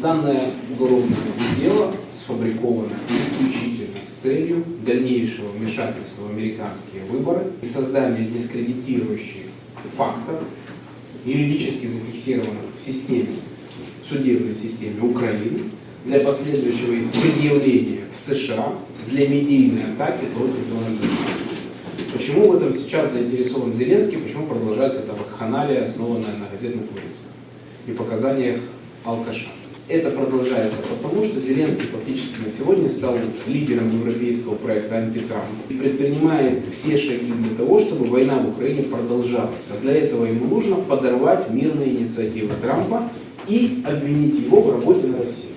Данное уголовное дело сфабриковано исключительно с целью дальнейшего вмешательства в американские выборы и создания дискредитирующих фактов, юридически зафиксированных в системе, в судебной системе Украины, для последующего их предъявления в США для медийной атаки против Дональда. Почему в этом сейчас заинтересован Зеленский, почему продолжается эта вакханалия, основанная на газетных вырезках и показаниях алкаша. Это продолжается потому, что Зеленский фактически на сегодня стал лидером европейского проекта «Антитрамп» и предпринимает все шаги для того, чтобы война в Украине продолжалась. А для этого ему нужно подорвать мирные инициативы Трампа и обвинить его в работе на Россию.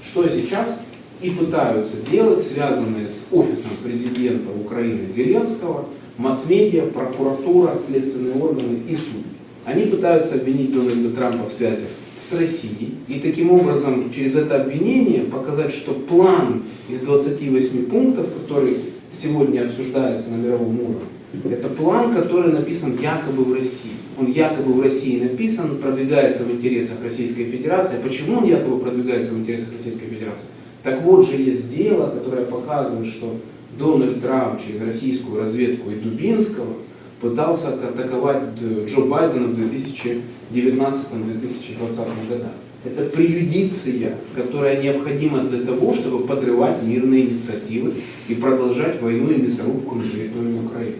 Что сейчас и пытаются делать, связанные с офисом президента Украины Зеленского, масс-медиа, прокуратура, следственные органы и суд. Они пытаются обвинить Дональда Трампа в связях с Россией и таким образом через это обвинение показать, что план из 28 пунктов, который сегодня обсуждается на мировом уровне, это план, который написан якобы в России. Он якобы в России написан, продвигается в интересах Российской Федерации. Почему он якобы продвигается в интересах Российской Федерации? Так вот же есть дело, которое показывает, что Дональд Трамп через российскую разведку и Дубинского пытался атаковать Джо Байдена в 2019-2020 годах. Это преюдиция, которая необходима для того, чтобы подрывать мирные инициативы и продолжать войну и мясорубку на территории Украины.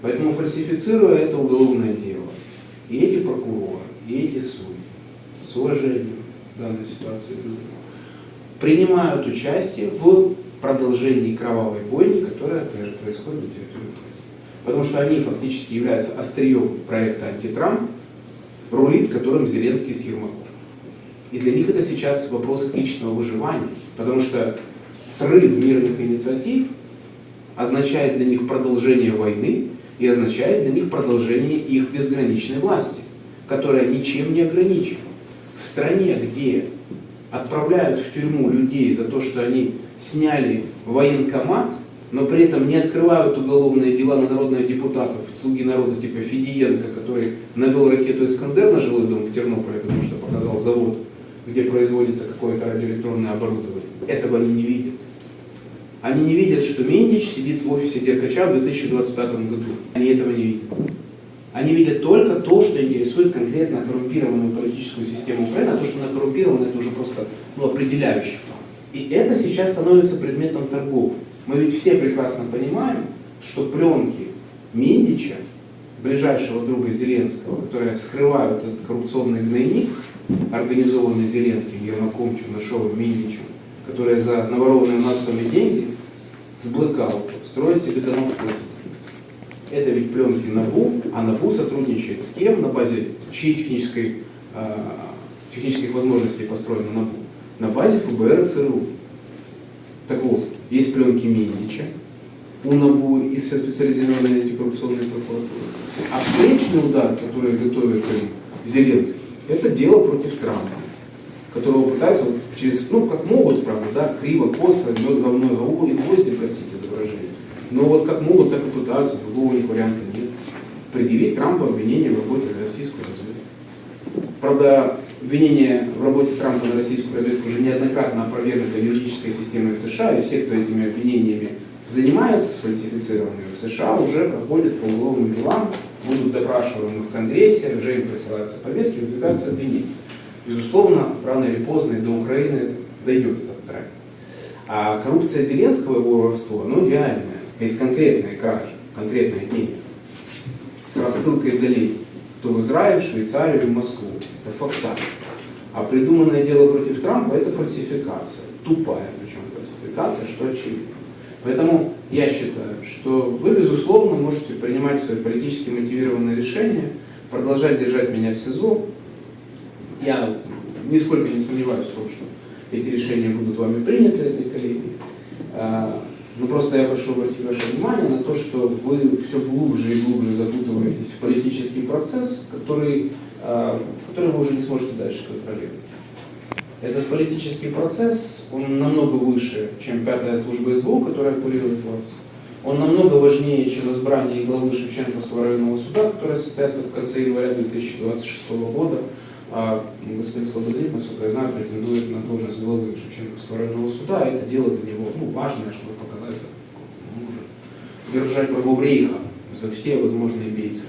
Поэтому фальсифицируя это уголовное дело, и эти прокуроры, и эти судьи с уважением данной ситуации принимают участие в продолжении кровавой бойни, которая происходит на территории Украины потому что они фактически являются острием проекта «Антитрамп», рулит которым Зеленский с Ермаком. И для них это сейчас вопрос личного выживания, потому что срыв мирных инициатив означает для них продолжение войны и означает для них продолжение их безграничной власти, которая ничем не ограничена. В стране, где отправляют в тюрьму людей за то, что они сняли военкомат – но при этом не открывают уголовные дела на народных депутатов, слуги народа типа Федиенко, который навел ракету «Искандер» на жилой дом в Тернополе, потому что показал завод, где производится какое-то радиоэлектронное оборудование. Этого они не видят. Они не видят, что Мендич сидит в офисе Деркача в 2025 году. Они этого не видят. Они видят только то, что интересует конкретно коррумпированную политическую систему Украины, а то, что она коррумпирована, это уже просто ну, определяющий факт. И это сейчас становится предметом торговли. Мы ведь все прекрасно понимаем, что пленки Миндича, ближайшего друга Зеленского, которые вскрывают этот коррупционный гнойник, организованный Зеленским, Ермаком, Чернышовым, Миндичем, которые за наворованные массовыми деньги с блэкаута строят себе в Это ведь пленки НАБУ, а НАБУ сотрудничает с кем на базе чьей технической, э, технических возможностей построена НАБУ? На базе ФБР и ЦРУ. Так вот, есть пленки Миннича, у НАБУ и специализированной антикоррупционной прокуратуры. А встречный удар, который готовит им Зеленский, это дело против Трампа, которого пытаются вот через, ну, как могут, правда, да, криво, косо, мед, говно, и гвозди, простите за выражение. Но вот как могут, так и пытаются, другого ни варианта нет. Предъявить Трампу обвинение в работе российскую разведку. Правда, Обвинение в работе Трампа на российскую разведку уже неоднократно опровергнуто юридической системой США, и все, кто этими обвинениями занимается сфальсифицированными в США, уже проходят по уголовным делам, будут допрашиваемы в Конгрессе, уже им присылаются повестки, выдвигаются обвинения. Безусловно, рано или поздно и до Украины дойдет этот тренд. А коррупция Зеленского и его воровство, ну реальная, есть конкретные кражи, конкретные деньги с рассылкой долей то в Израиль, Швейцарию, в Москву. Это факта. А придуманное дело против Трампа это фальсификация. Тупая причем фальсификация, что очевидно. Поэтому я считаю, что вы, безусловно, можете принимать свои политически мотивированные решения, продолжать держать меня в СИЗО. Я нисколько не сомневаюсь в том, что эти решения будут вами приняты, этой коллегией. А, но просто я прошу обратить ваше внимание на то, что вы все глубже и глубже запутываетесь в политический процесс, который, а, который вы уже не сможете дальше контролировать. Этот политический процесс, он намного выше, чем пятая служба СБУ, которая курирует вас. Он намного важнее, чем избрание главы Шевченковского районного суда, которое состоится в конце января 2026 года. А господин Слободник, насколько я знаю, претендует на должность главы Шевченковского районного суда. И это дело для него ну, важное, чтобы показать, держать врагов рейха за все возможные бейцы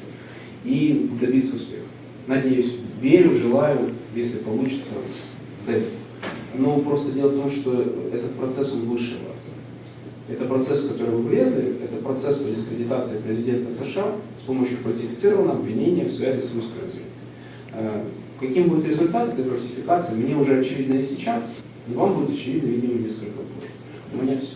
и добиться успеха. Надеюсь, верю, желаю, если получится, дай. Но просто дело в том, что этот процесс, он выше вас. Это процесс, в который вы влезли, это процесс по дискредитации президента США с помощью фальсифицированного обвинения в связи с русской разведкой. Э, Каким будет результат этой фальсификации, мне уже очевидно и сейчас, но вам будет очевидно, видимо, несколько позже. У меня все.